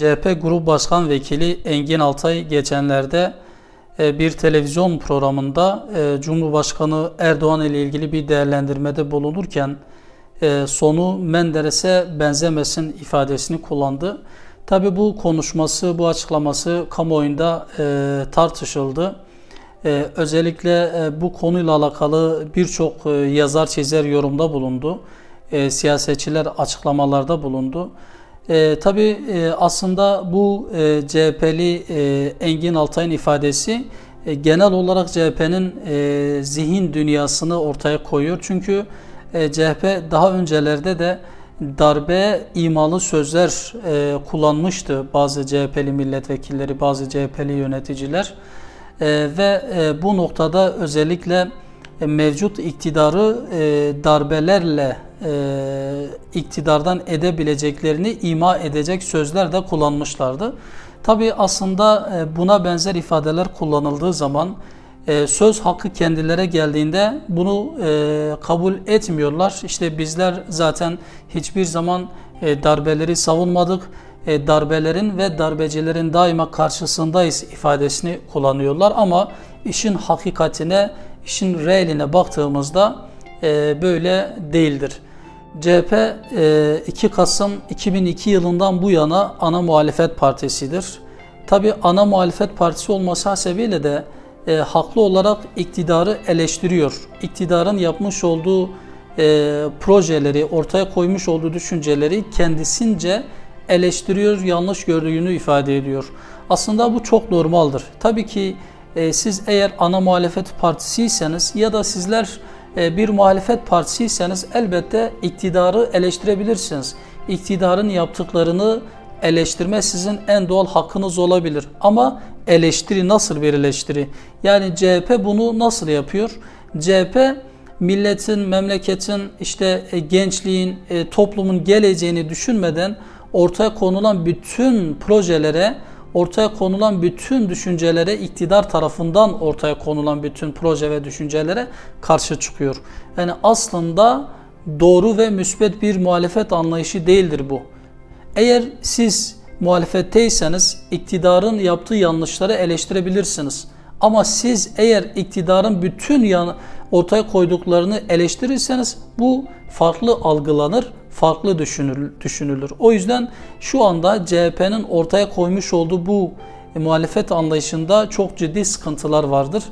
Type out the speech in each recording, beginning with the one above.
CHP Grup Başkan Vekili Engin Altay geçenlerde e, bir televizyon programında e, Cumhurbaşkanı Erdoğan ile ilgili bir değerlendirmede bulunurken e, sonu Menderes'e benzemesin ifadesini kullandı. Tabi bu konuşması, bu açıklaması kamuoyunda tartışıldı. Özellikle bu konuyla alakalı birçok yazar çizer yorumda bulundu. Siyasetçiler açıklamalarda bulundu. E, tabii e, aslında bu e, CHP'li e, Engin Altay'ın ifadesi e, genel olarak CHP'nin e, zihin dünyasını ortaya koyuyor. Çünkü e, CHP daha öncelerde de darbe imalı sözler e, kullanmıştı bazı CHP'li milletvekilleri, bazı CHP'li yöneticiler. E, ve e, bu noktada özellikle mevcut iktidarı e, darbelerle e, iktidardan edebileceklerini ima edecek sözler de kullanmışlardı. Tabi aslında e, buna benzer ifadeler kullanıldığı zaman e, söz hakkı kendilere geldiğinde bunu e, kabul etmiyorlar. İşte bizler zaten hiçbir zaman e, darbeleri savunmadık. E, darbelerin ve darbecilerin daima karşısındayız ifadesini kullanıyorlar ama işin hakikatine, işin realine baktığımızda e, böyle değildir. CHP 2 e, Kasım 2002 yılından bu yana ana muhalefet partisidir. Tabi ana muhalefet partisi olması hasebiyle de e, haklı olarak iktidarı eleştiriyor. İktidarın yapmış olduğu e, projeleri, ortaya koymuş olduğu düşünceleri kendisince eleştiriyor, yanlış gördüğünü ifade ediyor. Aslında bu çok normaldir. Tabii ki e, siz eğer ana muhalefet partisiyseniz ya da sizler e, bir muhalefet partisiyseniz elbette iktidarı eleştirebilirsiniz. İktidarın yaptıklarını eleştirme sizin en doğal hakkınız olabilir. Ama eleştiri nasıl bir eleştiri? Yani CHP bunu nasıl yapıyor? CHP milletin, memleketin, işte e, gençliğin, e, toplumun geleceğini düşünmeden ortaya konulan bütün projelere ortaya konulan bütün düşüncelere, iktidar tarafından ortaya konulan bütün proje ve düşüncelere karşı çıkıyor. Yani aslında doğru ve müsbet bir muhalefet anlayışı değildir bu. Eğer siz muhalefetteyseniz iktidarın yaptığı yanlışları eleştirebilirsiniz. Ama siz eğer iktidarın bütün yan, ortaya koyduklarını eleştirirseniz bu farklı algılanır farklı düşünülür. O yüzden şu anda CHP'nin ortaya koymuş olduğu bu e, muhalefet anlayışında çok ciddi sıkıntılar vardır.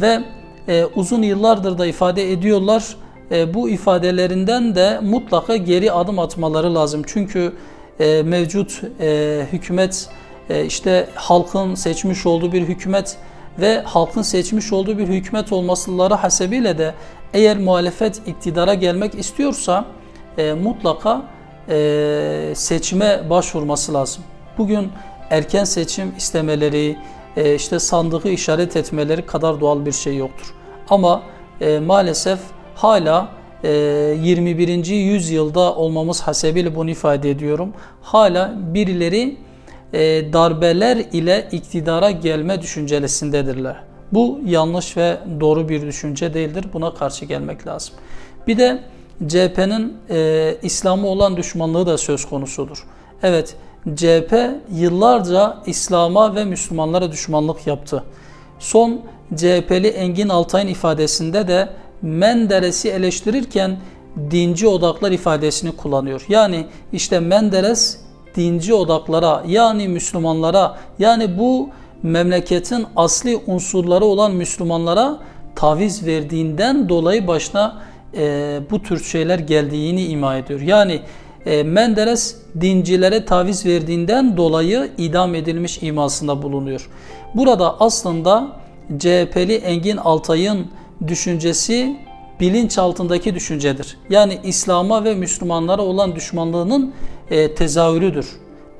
Ve e, uzun yıllardır da ifade ediyorlar. E, bu ifadelerinden de mutlaka geri adım atmaları lazım. Çünkü e, mevcut e, hükümet e, işte halkın seçmiş olduğu bir hükümet ve halkın seçmiş olduğu bir hükümet olmasıları hasebiyle de eğer muhalefet iktidara gelmek istiyorsa e, mutlaka e, seçime başvurması lazım. Bugün erken seçim istemeleri, e, işte sandığı işaret etmeleri kadar doğal bir şey yoktur. Ama e, maalesef hala e, 21. yüzyılda olmamız hasebiyle bunu ifade ediyorum. Hala birileri e, darbeler ile iktidara gelme düşüncesindedirler. Bu yanlış ve doğru bir düşünce değildir. Buna karşı gelmek lazım. Bir de CHP'nin e, İslam'a olan düşmanlığı da söz konusudur. Evet, CHP yıllarca İslam'a ve Müslümanlara düşmanlık yaptı. Son CHP'li Engin Altay'ın ifadesinde de Menderes'i eleştirirken dinci odaklar ifadesini kullanıyor. Yani işte Menderes dinci odaklara yani Müslümanlara yani bu memleketin asli unsurları olan Müslümanlara taviz verdiğinden dolayı başına e, bu tür şeyler geldiğini ima ediyor. Yani e, Menderes dincilere taviz verdiğinden dolayı idam edilmiş imasında bulunuyor. Burada aslında CHP'li Engin Altay'ın düşüncesi bilinç altındaki düşüncedir. Yani İslam'a ve Müslümanlara olan düşmanlığının e, tezahürüdür.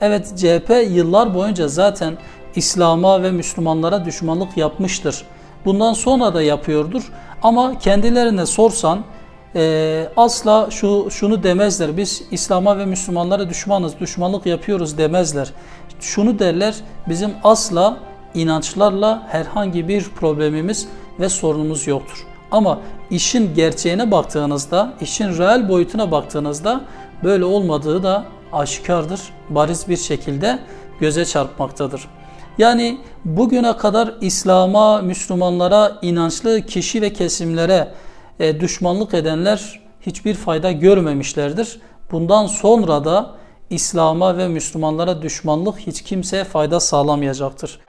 Evet CHP yıllar boyunca zaten İslam'a ve Müslümanlara düşmanlık yapmıştır. Bundan sonra da yapıyordur. Ama kendilerine sorsan e, asla şu şunu demezler. Biz İslam'a ve Müslümanlara düşmanız, düşmanlık yapıyoruz demezler. Şunu derler. Bizim asla inançlarla herhangi bir problemimiz ve sorunumuz yoktur. Ama işin gerçeğine baktığınızda, işin reel boyutuna baktığınızda böyle olmadığı da aşikardır, bariz bir şekilde göze çarpmaktadır. Yani bugüne kadar İslam'a, Müslümanlara, inançlı kişi ve kesimlere e, düşmanlık edenler hiçbir fayda görmemişlerdir. Bundan sonra da İslam'a ve Müslümanlara düşmanlık hiç kimseye fayda sağlamayacaktır.